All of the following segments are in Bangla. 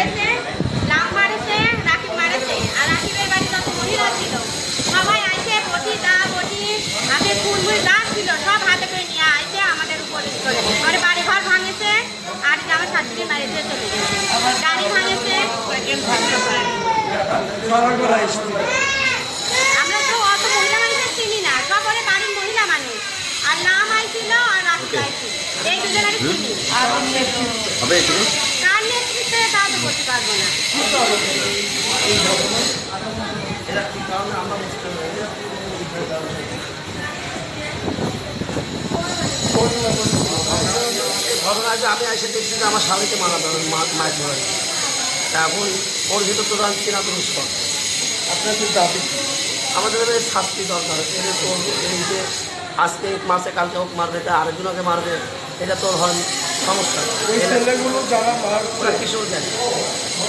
মারেছে লাম মারেছে রাখি মারেছে, আর রাকিবের বাড়ি যত মহিলা ছিল, সবাই আইছে বটি দা, বটি, হাতে ফুলমুল দা ছিল, সব হাতে করে নিয়ে আইছে আমাদের উপর করেছে। বাড়ি ঘর ভাঙেছে, আর আমার শাশুড়ি মারেছে চলে গেছে। গাড়ি ভাঙেছে। আমরা তো অত মহিলা মানুষ চিনি না, সব ওরে বাড়ির মহিলা মানুষ। আর নাম আইছিল আর রাকিব আইছিল এই দুজনের চিনি। করতে পারব না ঘটনা যে আমি এসে দেখছি যে আমার স্বামীকে মারা যাবে মাছ ধরে এখন ওর ভিতর তো রান কিনা তো মুশকিল আপনাদের দাবি কি? আমাদের এবার শাস্তি দরকার এদের তো এই যে, আজকে মাসে কালকে হোক মারবে তা আরেকজনকে মারবে, এটা তোর হয় সমস্যা। ছেলেগুলো যারা ওরা কিশোর জ্ঞান।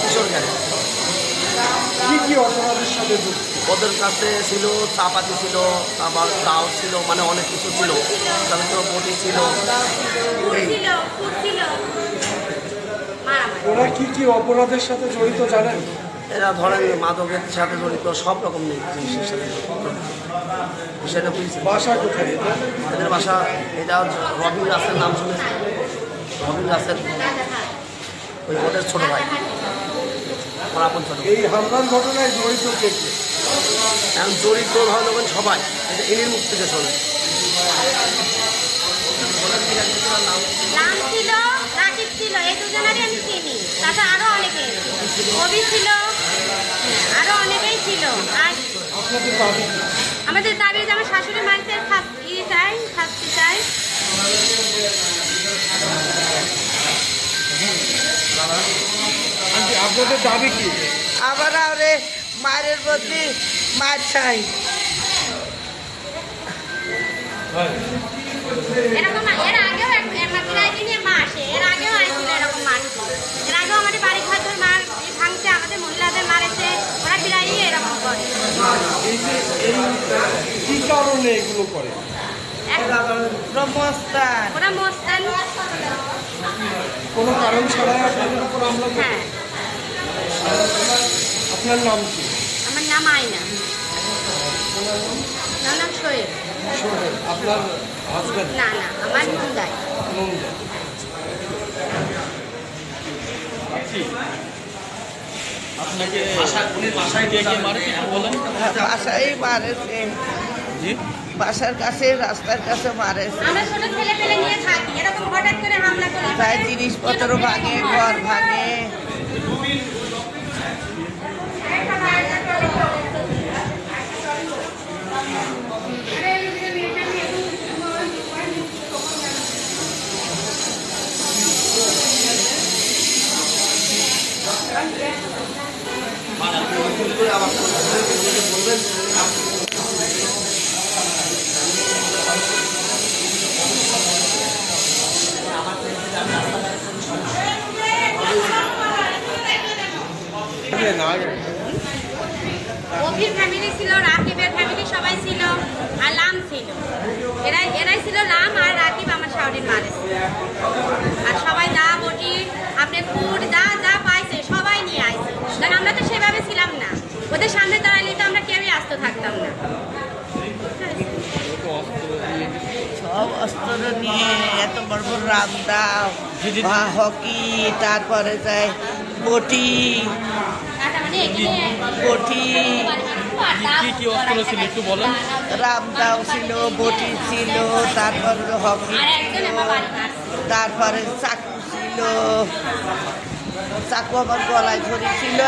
কিশোর জ্ঞান। কি কি অপরাধের সাথে যুক্ত? ওদের কাছে ছিল চাপাতি ছিল আবার দাও ছিল মানে অনেক কিছু ছিল। তাদের বটি ছিল। এই। ওরা কি কি অপরাধের সাথে জড়িত জানেন? এরা ধরেন মাদকের সাথে জড়িত সব রকম জিনিসের সাথে সেটা বাসা কোথায়? এদের? বাসা এটা রবিন রাসের নাম শুনেছি রবিন রাসের ওই ওদের ছোট ভাই। আমার আপন ছোট। এই হামলার ঘটনায় জড়িত কে কে? এখন জড়িত হয় লোকেন সবাই। এটা ইনির মুখ থেকে শোনে নাম ছিল রাকিব ছিল এই দুজনেরই আমি চিনি। তাতে আরও অনেকে কবি ছিল হ্যাঁ, আরও অনেকেই ছিল। আর আমাদের দাবি যে আমার শাশুড়ি মারিতে ই চাই শাস্তি চাই। আপনাদের দাবি কি? আবার আরে মায়ের বদলি মার চাই। এরকম এর আগেও নিয়ে মা আসে এর আগেও আইছিল এরকম মানুষ এর আগেও আমাদের বাড়ি ঘর ধরে মার ভাঙছে আমাদের মহিলাদের মারেছে ওরা প্রায়ই এরকম করে। এই কি কারণে এগুলো করে? এক- ব্রহ্মস্থান। ওরা মোস্তান। কোনো কারণ ছাড়াই আপনাদের উপর হামলা হ্যাঁ। আপনার নাম কি? আমার নাম আয়না। আমার নাম শোয়েব সোহেল আপনার হাজব্যান্ড না না আমার আপনাকে বাসায় মারে বলেন? মারেছে। বাসার কাছে রাস্তার কাছে মারেছে। আমরা ছোট ছেলে পেলে নিয়ে থাকি। এরকম হঠাৎ করে হামলা করে তাই জিনিসপত্র ভাঙে ঘর ভাঙে। অভির ফ্যামিলি ছিল রাকিবের ফ্যামিলি সবাই ছিল আর লাম ছিল এরাই এরাই ছিল লাম আর রাকিব আমার শাওরির মারে আর সবাই দা বটি আপনি ফুট যা যা পাইছে সবাই নিয়ে আইছে কারণ আমরা তো সেভাবে ছিলাম না ওদের সামনে দাঁড়ালে তো আমরা কেউই আস্ত থাকতাম না। সব অস্ত্র নিয়ে এত বড় বড় রামদা বা হকি তারপরে যায় বটি মানে বটি। কি কি অস্ত্র ছিল একটু বলেন রামদাও ছিল বটি ছিল তারপরে হকি আর একজন আমার বাড়ি মারছে তারপরে চাকু ছিল। চাকু আমার গলায় ধরেছিল